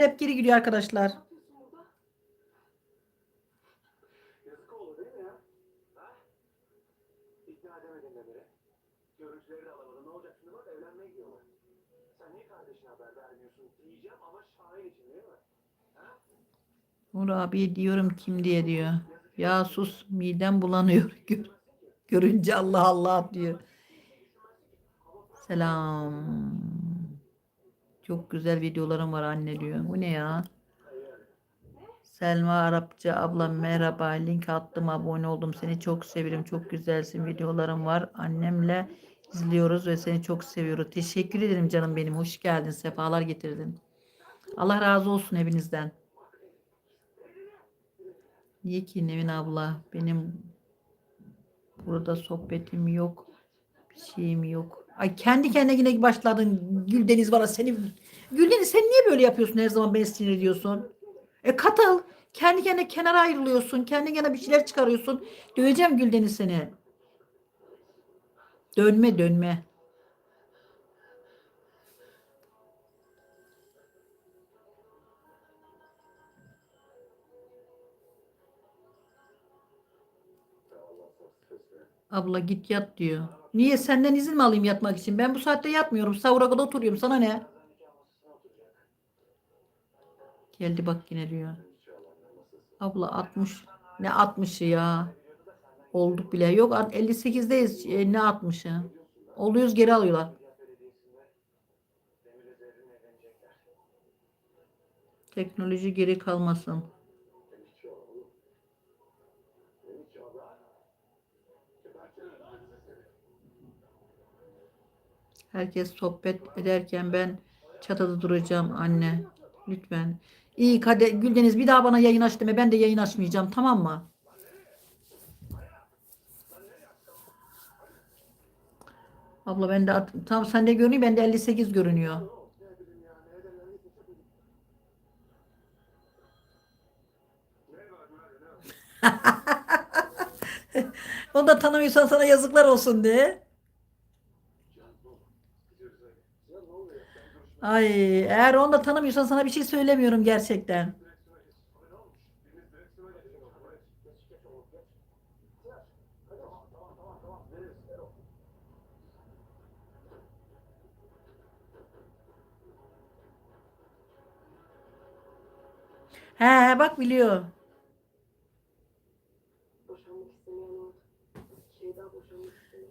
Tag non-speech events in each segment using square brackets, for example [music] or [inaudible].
hep geri gidiyor arkadaşlar. Yazık olur değil mi ya? Ha? İkna edemedin de beni. Görüntüleri de alamadın. Ne olacak şimdi bak evlenmeye gidiyorlar. Sen niye kardeşine haber vermiyorsun diyeceğim ama Şahin için değil mi? Nur abi diyorum kim diye diyor. Ya sus midem bulanıyor. Gör, görünce Allah Allah diyor. Selam. Çok güzel videolarım var anne diyor. Bu ne ya? Selma Arapça ablam merhaba. Link attım abone oldum. Seni çok severim çok güzelsin. Videolarım var. Annemle izliyoruz ve seni çok seviyoruz. Teşekkür ederim canım benim. Hoş geldin. Sefalar getirdin. Allah razı olsun evinizden. Niye ki Nevin abla? Benim burada sohbetim yok. Bir şeyim yok ay kendi kendine yine başladın Güldeniz var seni Güldeniz sen niye böyle yapıyorsun her zaman beni sinir ediyorsun e katıl. Kendi kendine kenara ayrılıyorsun. Kendi kendine bir şeyler çıkarıyorsun. Döveceğim Gülden'i seni. Dönme dönme. Abla git yat diyor. Niye senden izin mi alayım yatmak için? Ben bu saatte yatmıyorum. Sahura kadar oturuyorum. Sana ne? Geldi bak yine diyor. Abla 60. Ne 60'ı ya? Olduk bile. Yok 58'deyiz. E, ne 60'ı? Oluyoruz geri alıyorlar. Teknoloji geri kalmasın. Herkes sohbet ederken ben çatıda duracağım anne. Lütfen. İyi Kader Güldeniz bir daha bana yayın aç deme. Ben de yayın açmayacağım. Tamam mı? Abla ben de tam sende görünüyor. Bende 58 görünüyor. [laughs] Onu da tanımıyorsan sana yazıklar olsun diye. Ay eğer onu da tanımıyorsan sana bir şey söylemiyorum gerçekten. He bak biliyor.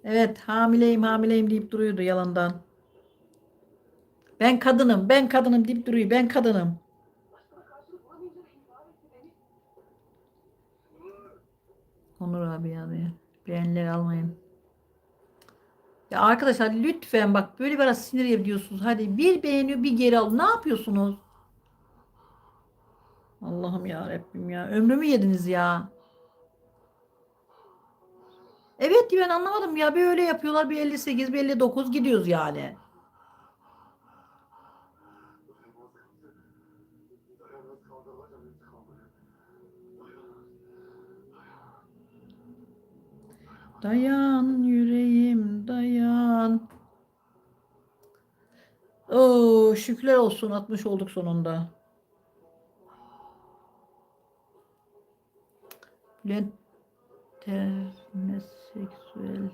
Evet hamileyim hamileyim deyip duruyordu yalandan. Ben kadınım ben kadınım deyip duruyor ben kadınım. Onur abi yani beğenileri almayın. Ya arkadaşlar lütfen bak böyle biraz sinir ediyorsunuz. Hadi bir beğeniyor bir geri al. Ne yapıyorsunuz? Allah'ım ya Rabbim ya. Ömrümü yediniz ya. Evet ben anlamadım ya. Bir öyle yapıyorlar bir 58 bir 59 gidiyoruz yani. Dayan yüreğim dayan. Oo, şükürler olsun 60 olduk sonunda. Bülent seksüel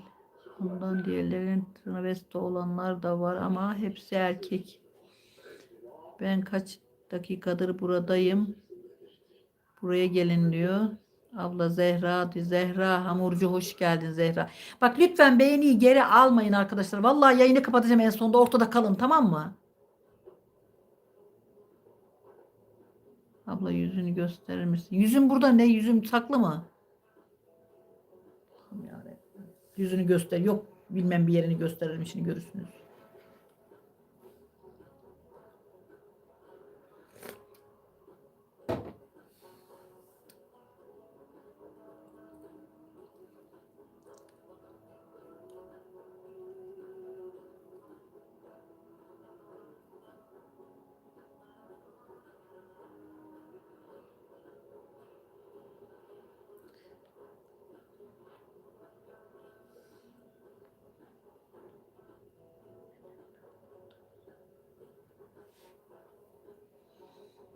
ondan diğerlerin travesti olanlar da var ama hepsi erkek. Ben kaç dakikadır buradayım. Buraya gelin diyor. Abla Zehra, Zehra hamurcu hoş geldin Zehra. Bak lütfen beğeniyi geri almayın arkadaşlar. Vallahi yayını kapatacağım en sonunda ortada kalın tamam mı? Abla yüzünü gösterir misin? Yüzüm burada ne? Yüzüm saklı mı? Yüzünü göster. Yok bilmem bir yerini gösteririm şimdi görürsünüz.